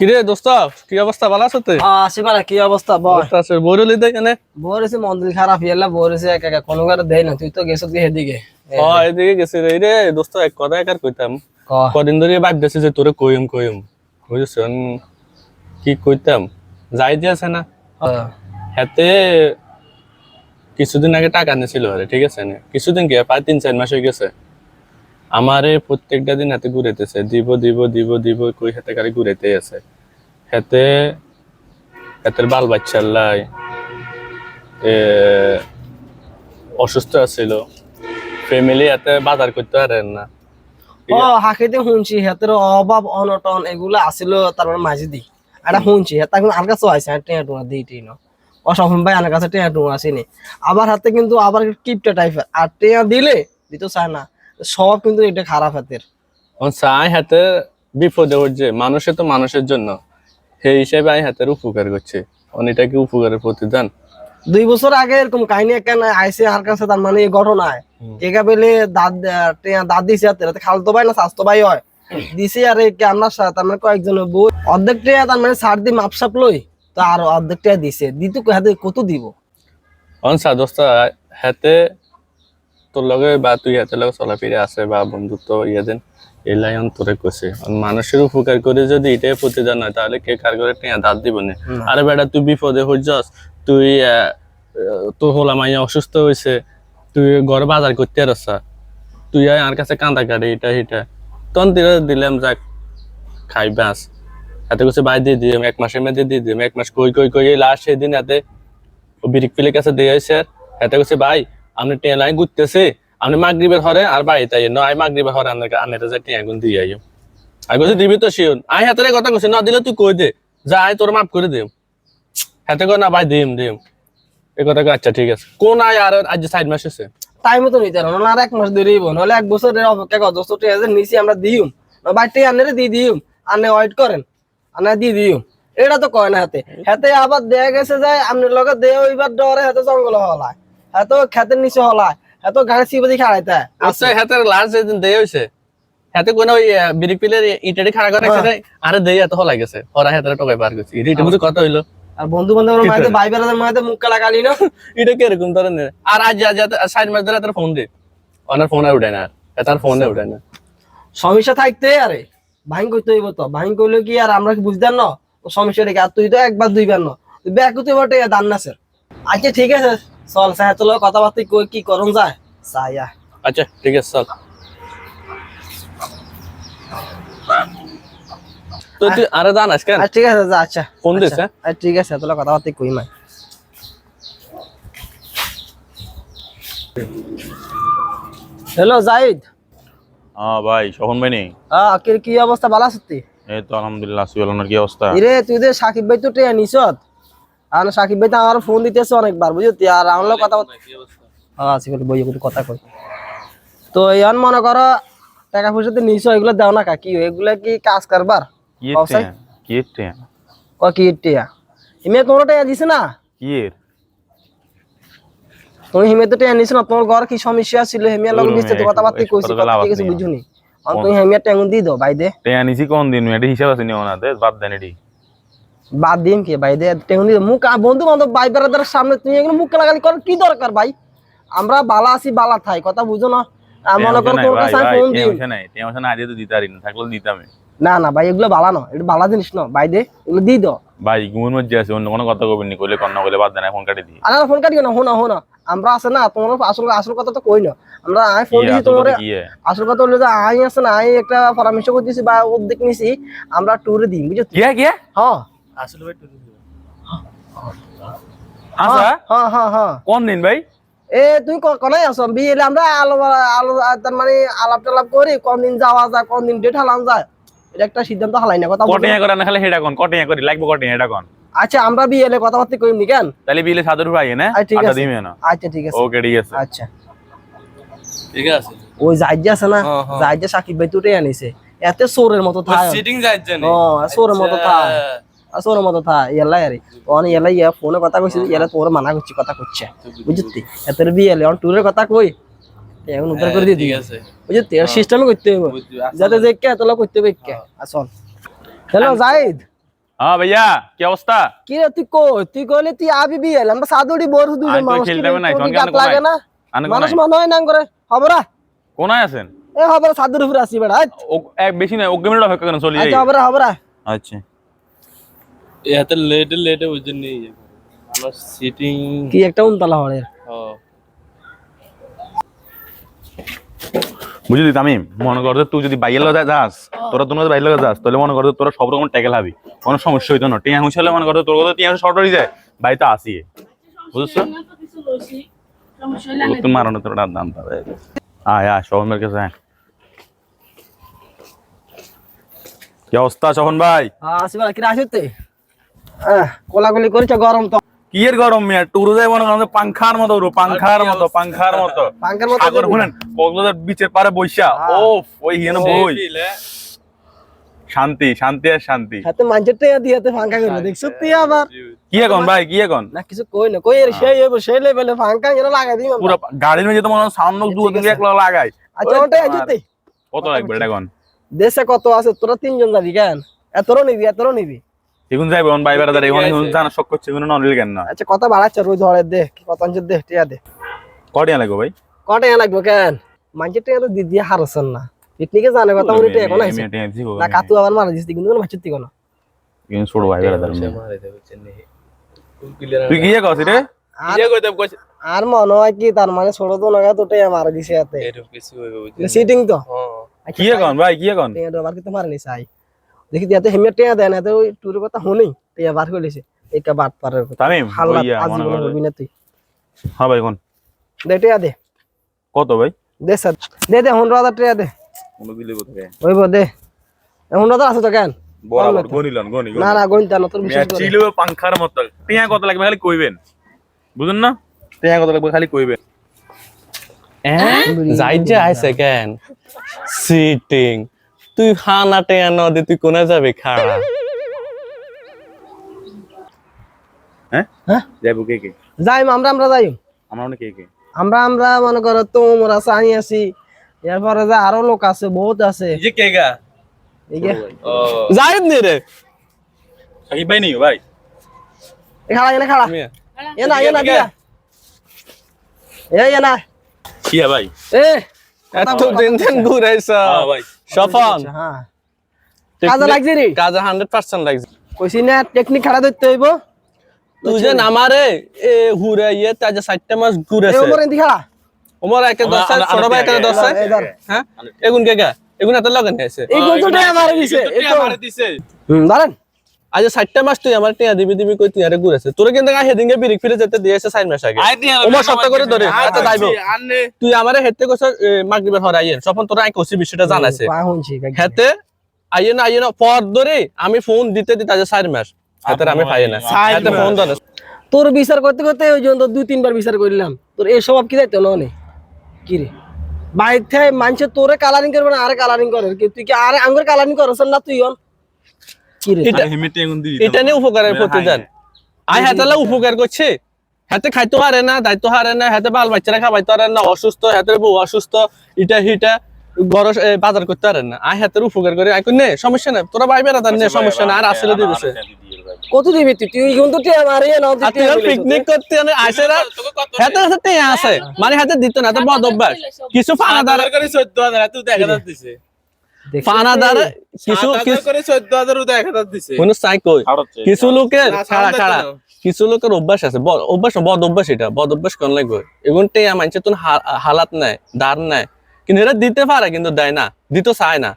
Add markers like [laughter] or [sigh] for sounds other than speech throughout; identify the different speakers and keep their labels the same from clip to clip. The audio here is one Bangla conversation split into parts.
Speaker 1: কিরে দোস্ত কি অবস্থা? ভালো আছো তুই?
Speaker 2: আসি কি অবস্থা? বল।
Speaker 1: আছে। বইরলি এনে
Speaker 2: বরেছে মন্দির খারাপ ইয়ালা একা একা। কোনো করে দেয় না তুই তো গেছ হেদিকে
Speaker 1: ও এদিকে গেছি রে রে দোস্ত এক কথা একার কইতাম। কদিন ধরে ভাবতেছি যে তোরে কইম কইম। বুঝছেন কি কইতাম? যাই আছে না। হাতে কিছুদিন আগে টাকা নিয়েছিল ঠিক আছে না? কিছুদিন কি প্রায় তিন চার মাস হয়ে গেছে। আমারে প্রত্যেকটা দিন হাতে ঘুরেতেছে দিব দিব দিব দিব, কই হাতে কারে ঘুরেতে আছে। হাতে, হাতের বাল বাচ্চা লাই। অসুস্থ আছিল। ফ্যামিলি হাতে বাজার করতে পারেন না।
Speaker 2: ও, হাকিতে শুনছি, হেতের অভাব, অনটন এগুলো আসিল তারপর মাঝে দি এটা শুনছি, হেতা কিন্তু আর কাছে আছে টেয়া টুয়া দিই টি ন অসফল ভাই আমার কাছে টেয়া টুয়া আসেনি। আবার হাতে কিন্তু আবার কিপটা টাইপের আর টেয়া দিলে দিতে চায় না। সব কিন্তু এটা খারাপ হাতের।
Speaker 1: চাই হাতে বিপদে উঠছে মানুষে তো মানুষের জন্য। সেই হিসেবে আই হাতের উপকার করছে। অনেকটা কি উপকারের প্রতিদান?
Speaker 2: দুই বছর আগে এরকম কাহিনী একটা আইসে আর কাছে তার মানে এই ঘটনায়। একা পেলে দাঁত দাঁত দিছে হাতে খালতো ভাই না স্বাস্থ্য ভাই হয়। দিছে আর এই আমরা তার মানে কয়েকজন বউ। অর্ধেক টেয়া তার মানে সার দিয়ে মাপসাপ লই তো আর অর্ধেক টেয়া দিছে। দিতে হাতে কত দিব?
Speaker 1: অন সাদস্তা হাতে তোর লগে বা তুই হাতের লগে চলাফিরে আছে বা বন্ধুত্ব ইয়ে দেন এলাই অন্তরে কছে। মানুষের উপকার করে যদি এটাই প্রতিদান হয় তাহলে কে কার করে টেয়া দাঁত দিব না। আরে বেটা তুই বিপদে হইছস তুই তোর হোলা মাইয়া অসুস্থ হয়েছে তুই ঘর বাজার করতে আসা তুই আর কাছে কান্দা কাটে এটা এটা তখন দিলে দিলাম যাক খাই বাস হাতে কিছু বাই দিয়ে দিলাম এক মাসের মধ্যে দিয়ে দিলাম এক মাস কই কই কই লাস্ট সেদিন ও বিরিক পিলের কাছে দিয়ে আসছে হাতে কিছু ভাই আপনি টেন টেলাই ঘুরতেছে আপনি মাগরিবের হরে আর বাড়ি তাই ন আই মাগরিবের হরে আপনাকে আনের যে টিয়া গুন দিয়ে আইও আই কইছে দিবি তো শিওন। আই হাতের কথা কইছে না দিলে তুই কই দে? যা আই তোর মাফ করে দিম। হাতে কই না ভাই দিম দিম। এই কথা আচ্ছা ঠিক আছে। কোন আয় আর আজ সাইড মাস আছে
Speaker 2: টাইম তো নিতে না আর এক মাস দেরি হইব। নাহলে এক বছরের অপেক্ষা কর দোস্ত টেয়া যে নিছি আমরা দিউম। না বাড়িতে আনে দিয়ে দিউম। আনে ওয়েট করেন আনে দিয়ে দিউম। এটা তো কয় না হাতে। হাতে আবার দেয়া গেছে যায় আপনার লগে দেয়া হইবার ডরে হাতে জঙ্গল হলায় হাতে খেতের নিচে হলায় হাতে গাড়ি সিবাদি খাড়াইতে
Speaker 1: আচ্ছা হাতের লাস্ট যেদিন দেয় হইছে হাতে কোন ওই বিরিক পিলের ইটারি খাড়া করে রাখছে আরে দেই এত হলা গেছে। ওরা হাতের টকাই পার করছে। এটা মধ্যে কথা হইল।
Speaker 2: আর বন্ধু বান্ধব মাঝে [laughs] ভাই বেড়াদের মাঝে মুখ কালা কালি না? [laughs]
Speaker 1: এটা কীরকম ধরনের আর আজ আজ সাইড মাস ধরে তার ফোন দে ওনার ফোনে উঠে না। আর তার ফোনে উঠে না।
Speaker 2: সমস্যা থাকতে আরে ভাইং করতে হইব তো। ভাইং করলে কি আর আমরা কি বুঝতাম না? ও সমস্যা রেখে আর তুই তো একবার দুইবার না। তুই ব্যাগ করতে বটে দান না স্যার আচ্ছা ঠিক আছে। চল তোর লগে কথাবার্তা কই কি করুন যায় সাইয়া
Speaker 1: আচ্ছা ঠিক আছে চল। তো তুই আরে জানাস কেন।
Speaker 2: আচ্ছা ঠিক আছে যা আচ্ছা।
Speaker 1: ফোন দিস,
Speaker 2: আচ্ছা, আচ্ছা, ঠিক আছে তোর লগে কথাবার্তা কই মাই হ্যালো জাহিদ।
Speaker 3: হ্যাঁ ভাই শোভন ভাই নেই
Speaker 2: হ্যাঁ কি অবস্থা ভালো আছিস তুই
Speaker 3: এই তো আলহামদুলিল্লাহ কি অবস্থা
Speaker 2: ইরে তুই যে সাকিব ভাই তো টেয়া নিছত আর সাকিব ভাই তো আমার ফোন দিতেছে অনেকবার বুঝলি? আর আমার কথা হ্যাঁ আছি বলে বই কথা কই তো ইয়ান মনে করো টাকা পয়সা তো নিছো এগুলো দাও না কাকি। এগুলা কি কাজ কারবার? ও হিমে তোমার টাকা দিছে না?
Speaker 3: কি এর
Speaker 2: তুমি হিমে তো টাকা নিছো না তোমার ঘর কি সমস্যা ছিল? হেমিয়া লগে
Speaker 3: ওই
Speaker 2: তো কথাবার্তা কইছি
Speaker 3: কথা
Speaker 2: কথা
Speaker 3: লাভ
Speaker 2: ঠিক বুঝুনি? তুমি হেমিয়া টাকা দি দাও ভাই দে।
Speaker 3: টেয়া নিছি কোন দিন এটা হিসাব আছে নিও না দে বাদ দেন এটি।
Speaker 2: বাদ দিন কি ভাই? দে মুখ বন্ধু বান্ধব ভাই বেড়াদের সামনে তুমি এগুলো মুখ লাগালি করার কি দরকার ভাই? আমরা বালা আছি বালা থাই কথা বুঝো না। মনে করো তোর কাছে ফোন দিই।
Speaker 3: নাই টেয়া না তো না থাকলে দিতামে
Speaker 2: না না ভাই এগুলো বালা না এটা বালা জিনিস না ভাই দে এগুলো দি দাও।
Speaker 3: ভাই মধ্যে আছে অন্য কোনো কথা কবেন নি কইলে কইলে বাদ দেন ফোন কাটি দিই।
Speaker 2: আর ফোন কাটিও না হোনা হোনা আমরা আছে না তোমার আসল আসল কথা তো কই না। আমরা আই ফোন দিছি তোমার। আসল কথা হলো যে আই আছে না আই একটা পরামর্শ করতেছি বা উদ্যোগ নিছি আমরা ট্যুরে দিই বুঝছ?
Speaker 3: কি কি
Speaker 2: হ্যাঁ।
Speaker 1: আসলে ভাই
Speaker 3: আচ্ছা।
Speaker 2: হ্যাঁ হ্যাঁ হ্যাঁ
Speaker 3: কোন দিন ভাই?
Speaker 2: এ তুই আছো? আমরা আলো আলো তার মানে আলাপ টালাপ করি কোন দিন যাওয়া যায় কোন দিন ডেট হালাম যায়। এটা একটা সিদ্ধান্ত হালাই না কথা?
Speaker 3: কটিয়া করে না খালি হেডা কোন কটিয়া করি লাগবে কটিয়া এটা কোন?
Speaker 2: আচ্ছা আমরা কথাবার্তা করি নি কেন?
Speaker 3: তাহলে বিলে সাদর ভাই না?
Speaker 2: আচ্ছা, ঠিক
Speaker 3: আচ্ছা
Speaker 2: আছে।
Speaker 3: দিমে না।
Speaker 2: আচ্ছা ঠিক আছে।
Speaker 3: ওকে ঠিক আছে।
Speaker 2: আচ্ছা।
Speaker 1: ঠিক আছে।
Speaker 2: ওই আছে না?
Speaker 1: হ্যাঁ।
Speaker 2: সাকিব ভাই তুটে আনিছে। এত সোরের মতো থায়।
Speaker 1: সিটিং যাচ্ছে
Speaker 2: ও সোরের মতো থায়। আর সোরের মতো থায় ইয়ালা আরে তখন ইয়ালা ইয়া ফোনে কথা কইছে ইয়ালা তোর মানা করছি কথা করছে বুঝতি এত বিয়ে হলে অন ট্যুরের কথা কই এখন উদ্ধার করে দিয়ে দিই
Speaker 1: ঠিক আছে
Speaker 2: বুঝতি আর সিস্টেমে করতে হবে যাতে যে কে তোলা করতে হবে কে আসল হ্যালো জাহিদ
Speaker 3: হ্যাঁ ভাইয়া কি অবস্থা
Speaker 2: কি রে তুই কো তুই কইলে তুই আবি বিয়েল আমরা সাদুড়ি বড় দুই
Speaker 3: আই তো
Speaker 2: মানুষ
Speaker 3: খেলতে
Speaker 2: কি
Speaker 3: হবে না,
Speaker 2: তোর
Speaker 3: এখন
Speaker 2: কি
Speaker 3: কেন
Speaker 2: গাত লাগে
Speaker 3: কোনায়?
Speaker 2: না
Speaker 3: আনে
Speaker 2: মানুষ
Speaker 3: কোনায়?
Speaker 2: মনে হয় না করে হবরা
Speaker 3: কোনায় আছেন
Speaker 2: এ হবরা সাদুর উপরে আসি বেড়া
Speaker 3: ও এক বেশি নয় ওকে মিনিট অপেক্ষা করেন চলে যাই
Speaker 2: আচ্ছা হবরা হবরা
Speaker 3: আচ্ছা
Speaker 1: এত লেটে লেটে বুঝে নেই আমার সিটিং
Speaker 2: কি একটা উনতলা
Speaker 3: বুঝলি আমি মনে করতে তুই যদি বাইরের লগে যাস তোরা তোর বাইরের লগে যাস তাহলে মনে করতে তোরা সব রকম ট্যাকেল হবি। কোনো সমস্যা হইতো না। টিয়া মনে করতে তোর কথা টিয়া শর্ট হয়ে যায় বাড়িতে আসি বুঝছ? তুমি মারো না তোর দাম পাবে আয় আয় শোভনের কাছে আয়। কি অবস্থা শোভন ভাই?
Speaker 2: আসি বেড়া কি আসতে হ্যাঁ কোলাগুলি করেছে গরম তো।
Speaker 3: কি এর গরম মিয়া? টুরু যায় মনে করেন পাংখার মতো উড়ো পাংখার মতো পাংখার মতো। সাগর শুনেন কক্সবাজার বিচের পারে বইসা।
Speaker 2: হ্যাঁ।
Speaker 3: ও ওই হিয়েন বই। শান্তি শান্তি আর শান্তি।
Speaker 2: হাতে মাঞ্চের টেয়া দিয়ে হাতে ফাঙ্কা করে দেখছ তুই আবার?
Speaker 3: কি এখন ভাই কি এখন?
Speaker 2: না কিছু কই না কই এর সেই হইব সেই লেভেলে ফাঙ্কা লাগাই দিই
Speaker 3: পুরো গাড়ির মধ্যে তো মনে হয় সাউন্ড দু
Speaker 2: ঠিক
Speaker 3: তিন
Speaker 2: আছে।
Speaker 3: এক লাগাই।
Speaker 2: আচ্ছা ওটাই
Speaker 3: তোমার-
Speaker 2: যেতে
Speaker 3: কত লাগবে এটা এখন?
Speaker 2: দেশে কত আছে? তোরা তিনজন যাবি কেন? এতরও নিবি এতরও নিবি
Speaker 3: এখন যাইবে এখন ভাই বেড়া এখন এখন জানা শখ করছে কোনো নলিল কেন? না
Speaker 2: আচ্ছা কথা বাড়াচ্ছে রোজ হরে দে কি কত আনছে দে টিয়া দে।
Speaker 3: কটিয়া লাগবে ভাই?
Speaker 2: কটা লাগবে কেন? টিয়া তো দিদি হারছেন না। পিকনিকে জানে কথা উনি টিয়া এখন আইছে না কাতু আবার মারা কিন্তু কোনো মাছের তিকো না
Speaker 3: কিন্তু ছোট ভাই তুই কি করছিস রে
Speaker 2: আর আর মনে হয় কি তার মানে ছোট তো নগা তো টিয়া মারা দিছে এতে। সিটিং তো।
Speaker 3: কি এখন ভাই কি এখন?
Speaker 2: টিয়া আবার কিন্তু মারা নিছে আই দেখি দিয়াতে হেমিয়া টিয়া দেয় না তো ওই টুরের কথা শুনি টিয়া বার করে লিছে। একা বাট পারের কথা।
Speaker 3: তামিম
Speaker 2: হাল্লা আজীবন
Speaker 3: করে
Speaker 2: না তুই।
Speaker 3: হ্যাঁ ভাই কোন?
Speaker 2: দে টিয়া দে।
Speaker 3: কত ভাই?
Speaker 2: দে স্যার। দে দে হুন্ড্রো হাজার টিয়া দে।
Speaker 3: কোনো দিলে কোথায়
Speaker 2: ওই বো দে। হুন্ড্রো হাজার আছে তো কেন?
Speaker 3: বরাবর গনিলন গনি
Speaker 2: না না গণিত না তোর বিশেষ করে
Speaker 3: ছিল পাংখার মতো টিয়া কত লাগবে খালি কইবেন। বুঝুন না? টিয়া কত লাগবে খালি কইবেন।
Speaker 1: যাই যে আইসে কেন? সিটিং তুই হানাটে নদী তুই কোনে যাবি? খাড়া
Speaker 3: হ্যাঁ?
Speaker 2: হ্যাঁ?
Speaker 3: যাইবো কে কে?
Speaker 2: যাই আমরা আমরা যাই
Speaker 3: আমরা অনেক কে কে?
Speaker 2: আমরা আমরা মনে করো তোমরা চাই আছি। এরপরে যে আরও লোক আছে বহুত আছে।
Speaker 1: যে কে গা
Speaker 2: এই যে
Speaker 1: যাই নি রে।
Speaker 3: সাকিব ভাই নেই ভাই।
Speaker 2: এ খাড়া এনে খাড়া
Speaker 1: মিয়া।
Speaker 2: এ না এ না দিয়া এ এ না।
Speaker 3: কি ভাই।
Speaker 2: এ।
Speaker 1: এত দিন দিন ঘুরাইছ।
Speaker 3: ভাই।
Speaker 1: সফন
Speaker 2: হ্যাঁ। কাজে লাগছে রে।
Speaker 1: কাজে হান্ড্রেড পার্সেন্ট লাগছে।
Speaker 2: কইছি না টেকনিক খাড়া ধরতে হইব।
Speaker 1: তুই যে নামারে এ ঘুরে ইয়ে তাই যে চারটা মাস
Speaker 2: এ
Speaker 1: ঘুরেছে
Speaker 2: ওমর খাড়া
Speaker 1: ওমর একে
Speaker 3: আমরা-
Speaker 1: দশ
Speaker 3: আমরা-
Speaker 1: ছোট ভাই একে
Speaker 3: আমরা-
Speaker 1: দশ
Speaker 2: এই ধর
Speaker 1: হ্যাঁ? এগুন কে? গা এগুন এত লগন আছে
Speaker 2: এই গন্তটা মারে দিছে। এই তো। হুম ধরেন
Speaker 1: আজ চারটা মাস তুই আমার টিয়া দিবি দিবি কই তুই আরে ঘুরেছে। তোর কিন্তু হেদিনকে বিরিক ফিরে যেতে দিয়েছে চার মাস আগে। ওমর সপ্তাহ করে ধরে আচ্ছা যাইবো। তুই আমারে হেতে কইছ মাগরিবের হর আইয়েন সপন তোর আই কইছি বিষয়টা জানাছে হেতে আইয়েন আইয়েন পর ধরে আমি ফোন দিতে দিতে আজ চার মাস। হাতে আমি পাই না। হাতে ফোন ধরে।
Speaker 2: তোর বিচার করতে করতে ওই জন্য দুই তিনবার বিচার করলাম। তোর এই স্বভাব কি দায়িত্ব নয় কি রে? বাইর থেকে মানুষে তোরে কালারিং করবে না আরে কালারিং করে। কি তুই কি আরে আঙ্গুর কালারিং করছ না তুই অন?
Speaker 1: এটা- নিয়ে উপকারের প্রতিদান আই হাতে উপকার করছে। হাতে খাইতে পারে না দায়িত্ব হারে না হাতে বাল বাচ্চারা খাবাইতে পারে না অসুস্থ হাতের বউ অসুস্থ ইটা হিটা গরস বাজার করতে পারে না। আই হাতের উপকার করে। আই নে সমস্যা নাই। তোরা ভাই বেড়া নে সমস্যা না আর আসলে
Speaker 2: কত দিবি তুই? তুই কিন্তু টিয়া মারিয়ে নাও
Speaker 1: তুই পিকনিক করতে আনে আসে না হাতে হাতে আছে। মানে হাতে দিত না তো বদ অভ্যাস। কিছু ফানাদার ফানাদার কিছু কিছু কোন চাই কিছু লোকের কিছু অভ্যাস আছে। অভ্যাস বদ অভ্যাস এটা। বদ অভ্যাস কোন লাগবে এগুন টেয়া মানছে তোর হালাত নাই দার নাই। কিন্তু এটা দিতে পারে কিন্তু দেয় না। দিতে চায় না।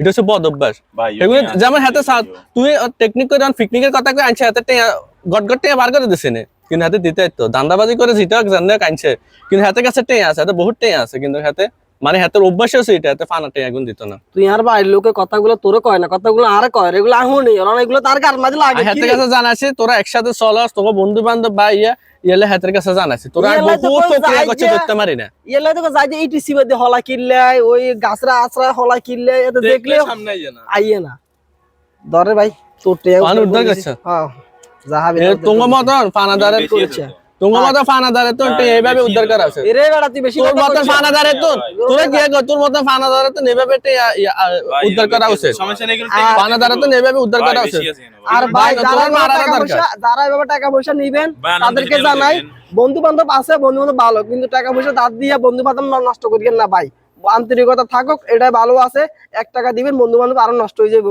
Speaker 1: এটা হচ্ছে বদ অভ্যাস। এগুলো যেমন হাতে সাত তুই টেকনিক করে পিকনিকের কথা কই আনছে হাতে টেয়া গট গট টেয়া বার করে দিছে নে। কিন্তু হাতে দিতে তো দান্দাবাজি করে জিতে জানলে আনছে। কিন্তু হাতে কাছে টেয়া আছে হাতে বহুত টেয়া আছে কিন্তু হাতে মানে হাতের অভ্যাস আছে এটা হাতে ফানা টেয়া গুণ দিত না।
Speaker 2: তুই আর বাইরের লোকে কথাগুলো তোরে কয় না কথাগুলো আরে কয় এগুলো আহুনি ওরা এগুলো তার কার মাঝে লাগে
Speaker 1: আর হাতের কাছে জানাছি তোরা একসাথে চলস তোকে বন্ধু বান্ধব বা ইয়া ইয়ালে হাতের কাছে জানাছি তোরা
Speaker 2: ইয়ালে তো
Speaker 1: বহুত প্রক্রিয়া করছে ধরতে পারি না।
Speaker 2: এলে তো যাই যে ইটিসি বাদে হলা কিনলে ওই গাছরা আছরা হলা কিনলে এটা দেখলে সামনে আইয়ে না। ধরে ভাই তোর টিয়া
Speaker 1: পান উদ্ধার করছে।
Speaker 2: হ্যাঁ যাহাবি
Speaker 1: তোমার মতন ফানাদারের
Speaker 2: করেছে।
Speaker 1: তোমার মতো ফানাদারে তো এইভাবে উদ্ধার করা উচিত
Speaker 2: এরে বেড়া তুই বেশি
Speaker 1: তোর মতো ফানাদারে তো তোরা কি কর তোর মতো ফানাদারে তো এইভাবে উদ্ধার করা উচিত
Speaker 4: সমস্যা নেই কিন্তু
Speaker 1: ফানাদারে তো এইভাবে উদ্ধার করা উচিত
Speaker 2: আর ভাই যারা
Speaker 1: তোমার
Speaker 2: টাকা পয়সা যারা এভাবে টাকা পয়সা নিবেন তাদেরকে জানাই বন্ধু বান্ধব আছে বন্ধু বান্ধব ভালো কিন্তু টাকা পয়সা দাঁত দিয়ে বন্ধু বান্ধব নষ্ট করিয়েন না ভাই। আন্তরিকতা থাকুক এটাই ভালো আছে। এক টাকা দিবেন বন্ধু বান্ধব আরও নষ্ট হয়ে যাবে